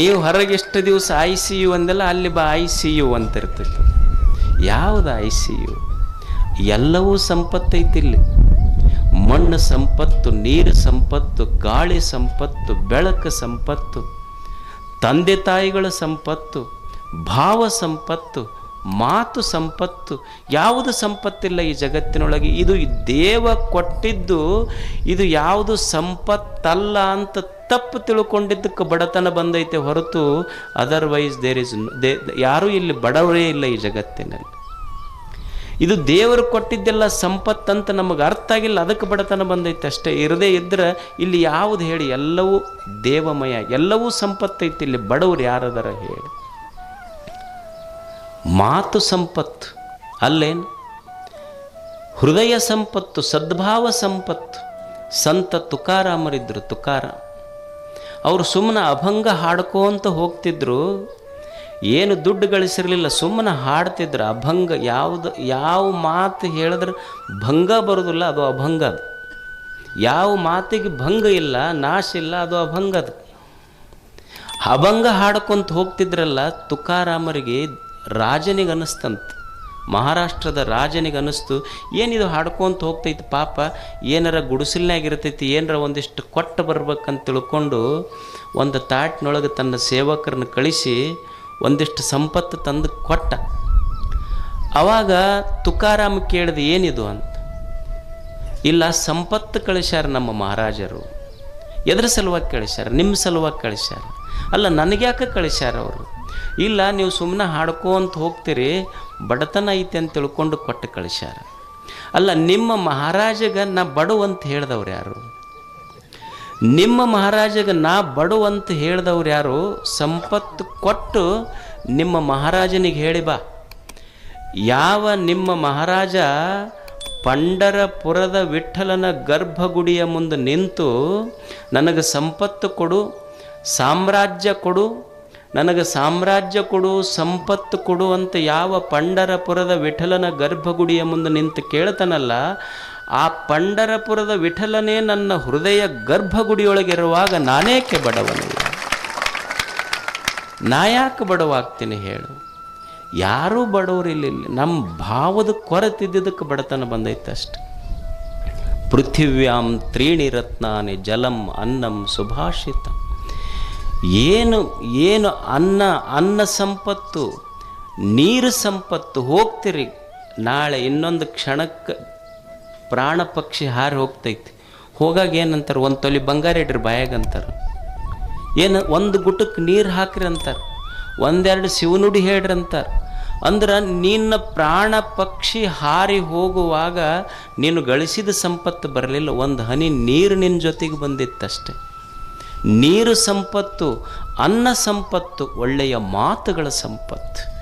ನೀವು ಹೊರಗೆ ಎಷ್ಟು ದಿವಸ ಐ ಸಿ ಯು ಅಂದಲ್ಲ, ಅಲ್ಲಿ ಬಾ ಐ ಸಿ ಯು ಅಂತ ಇರ್ತಿತ್ತು ಯಾವುದು ಐ ಸಿ ಯು ಎಲ್ಲವೂ ಸಂಪತ್ತೈತಿ ಇಲ್ಲಿ. ಮಣ್ಣು ಸಂಪತ್ತು, ನೀರು ಸಂಪತ್ತು, ಗಾಳಿ ಸಂಪತ್ತು, ಬೆಳಕು ಸಂಪತ್ತು, ತಂದೆ ತಾಯಿಗಳ ಸಂಪತ್ತು, ಭಾವ ಸಂಪತ್ತು ಮಾತು ಸಂಪತ್ತು. ಯಾವುದು ಸಂಪತ್ತಿಲ್ಲ ಈ ಜಗತ್ತಿನೊಳಗೆ? ಇದು ದೇವ ಕೊಟ್ಟಿದ್ದು ಇದು ಯಾವುದು ಸಂಪತ್ತಲ್ಲ ಅಂತ ತಪ್ಪು ತಿಳ್ಕೊಂಡಿದ್ದಕ್ಕೆ ಬಡತನ ಬಂದೈತೆ ಹೊರತು ಅದರ್ವೈಸ್ ದೇರ್ ಇಸ್ ದೇ ಯಾರೂ ಇಲ್ಲಿ ಬಡವರೇ ಇಲ್ಲ ಈ ಜಗತ್ತಿನಲ್ಲಿ. ಇದು ದೇವರು ಕೊಟ್ಟಿದ್ದೆಲ್ಲ ಸಂಪತ್ತಂತ ನಮಗೆ ಅರ್ಥ ಆಗಿಲ್ಲ, ಅದಕ್ಕೆ ಬಡತನ ಬಂದೈತೆ ಅಷ್ಟೇ. ಇರದೇ ಇದ್ರೆ ಇಲ್ಲಿ ಯಾವುದು ಹೇಳಿ? ಎಲ್ಲವೂ ದೇವಮಯ, ಎಲ್ಲವೂ ಸಂಪತ್ತೈತಿ ಇಲ್ಲಿ ಬಡವರು ಯಾರದರ ಹೇಳಿ. ಮಾತು ಸಂಪತ್ತು. ಅಲ್ಲೇನು? ಹೃದಯ ಸಂಪತ್ತು, ಸದ್ಭಾವ ಸಂಪತ್ತು. ಸಂತ ತುಕಾರಾಮರಿದ್ದರು ತುಕಾರ. ಅವರು ಸುಮ್ಮನೆ ಅಭಂಗ ಹಾಡ್ಕೋಂತ ಹೋಗ್ತಿದ್ರು. ಏನು ದುಡ್ಡು ಗಳಿಸಿರಲಿಲ್ಲ ಸುಮ್ಮನೆ ಹಾಡ್ತಿದ್ರು. ಅಭಂಗ ಯಾವುದು, ಯಾವ ಮಾತು ಹೇಳಿದ್ರೆ ಭಂಗ ಬರೋದಿಲ್ಲ, ಅದು ಅಭಂಗ ಅದು. ಯಾವ ಮಾತಿಗೆ ಭಂಗ ಇಲ್ಲ, ನಾಶ ಇಲ್ಲ, ಅದು ಅಭಂಗ ಅದು. ಅಭಂಗ ಹಾಡ್ಕೊಂತ ಹೋಗ್ತಿದ್ರಲ್ಲ ತುಕಾರಾಮರಿಗೆ ರಾಜನಿಗೆ ಅನ್ನಿಸ್ತಂತ ಮಹಾರಾಷ್ಟ್ರದ ರಾಜನಿಗೆ ಅನ್ನಿಸ್ತು ಏನಿದು ಹಾಡ್ಕೊಂತ ಹೋಗ್ತೈತಿ ಪಾಪ, ಏನಾರ ಗುಡಿಸಲ್ನಾಗಿರ್ತೈತಿ ಏನಾರ ಒಂದಿಷ್ಟು ಕೊಟ್ಟು ಬರ್ಬೇಕಂತ ತಿಳ್ಕೊಂಡು ಒಂದು ತಾಟ್ನೊಳಗೆ ತನ್ನ ಸೇವಕರನ್ನ ಕಳಿಸಿ ಒಂದಿಷ್ಟು ಸಂಪತ್ತು ತಂದು ಕೊಟ್ಟ. ಆವಾಗ ತುಕಾರಾಮ ಕೇಳಿದ ಏನಿದು ಅಂತ. ಇಲ್ಲ, ಸಂಪತ್ತು ಕಳಿಸ್ಯಾರ ನಮ್ಮ ಮಹಾರಾಜರು. ಎದ್ರ ಸಲುವಾಗಿ ಕಳಿಸ್ಯಾರ? ನಿಮ್ಮ ಸಲುವಾಗಿ ಕಳಿಸ್ಯಾರ? ಅಲ್ಲ ನನಗ್ಯಾಕೆ ಕಳಿಸ್ಯಾರ ಅವರು? ಇಲ್ಲ, ನೀವು ಸುಮ್ಮನೆ ಹಾಡ್ಕೊಂತ ಹೋಗ್ತೀರಿ, ಬಡತನ ಐತೆ ಅಂತ ತಿಳ್ಕೊಂಡು ಕೊಟ್ಟು ಕಳಿಸ್ಯಾರ. ಅಲ್ಲ, ನಿಮ್ಮ ಮಹಾರಾಜಗ ನಾ ಬಡು ಅಂತ ಹೇಳ್ದವ್ರು ಯಾರು? ನಿಮ್ಮ ಮಹಾರಾಜಗ ನಾ ಬಡು ಅಂತ ಹೇಳ್ದವ್ರು ಯಾರು? ಸಂಪತ್ತು ಕೊಟ್ಟು ನಿಮ್ಮ ಮಹಾರಾಜನಿಗೆ ಹೇಳಿ ಬಾ. ಯಾವ ನಿಮ್ಮ ಮಹಾರಾಜ ಪಂಡರಪುರದ ವಿಠಲನ ಗರ್ಭಗುಡಿಯ ಮುಂದೆ ನಿಂತು ನನಗೆ ಸಂಪತ್ತು ಕೊಡು, ಸಾಮ್ರಾಜ್ಯ ಕೊಡು, ನನಗೆ ಸಾಮ್ರಾಜ್ಯ ಕೊಡು, ಸಂಪತ್ತು ಕೊಡು ಅಂತ ಯಾವ ಪಂಡರಪುರದ ವಿಠಲನ ಗರ್ಭಗುಡಿಯ ಮುಂದೆ ನಿಂತು ಕೇಳ್ತಾನಲ್ಲ ಆ ಪಂಡರಪುರದ ವಿಠಲನೇ ನನ್ನ ಹೃದಯ ಗರ್ಭಗುಡಿಯೊಳಗಿರುವಾಗ ನಾನೇಕೆ ಬಡವನಿಲ್ಲ ನಾ ಯಾಕೆ ಬಡವಾಗ್ತೀನಿ ಹೇಳು? ಯಾರೂ ಬಡವರು ಇಲ್ಲಿ ನಮ್ಮ ಭಾವದ ಕೊರತಿದ್ದಕ್ಕೆ ಬಡತನ ಬಂದೈತೆ ಅಷ್ಟೆ. ಪೃಥಿವ್ಯಾಂ ತ್ರೀಣಿ ರತ್ನಾನಿ ಜಲಂ ಅನ್ನಂ ಸುಭಾಷಿತ. ಏನು ಏನು ಅನ್ನ ಅನ್ನ ಸಂಪತ್ತು, ನೀರು ಸಂಪತ್ತು ಹೋಗ್ತಿರಿ. ನಾಳೆ ಇನ್ನೊಂದು ಕ್ಷಣಕ್ಕೆ ಪ್ರಾಣ ಪಕ್ಷಿ ಹಾರಿ ಹೋಗ್ತೈತಿ. ಹೋಗಾಗ ಏನಂತಾರೆ? ಒಂದು ತೊಲಿ ಬಂಗಾರ ಇಡ್ರಿ ಬಾಯಾಗ ಅಂತಾರೆ. ಏನು, ಒಂದು ಗುಟಕ್ಕೆ ನೀರು ಹಾಕ್ರಿ ಅಂತಾರೆ. ಒಂದೆರಡು ಶಿವನುಡಿ ಹೇಳ್ರಿ ಅಂತಾರೆ. ಅಂದ್ರೆ ನಿನ್ನ ಪ್ರಾಣ ಪಕ್ಷಿ ಹಾರಿ ಹೋಗುವಾಗ ನೀನು ಗಳಿಸಿದ ಸಂಪತ್ತು ಬರಲಿಲ್ಲ. ಒಂದು ಹನಿ ನೀರು ನಿನ್ನ ಜೊತೆಗೆ ಬಂದಿತ್ತಷ್ಟೆ. ನೀರು ಸಂಪತ್ತು, ಅನ್ನ ಸಂಪತ್ತು, ಒಳ್ಳೆಯ ಮಾತುಗಳ ಸಂಪತ್ತು.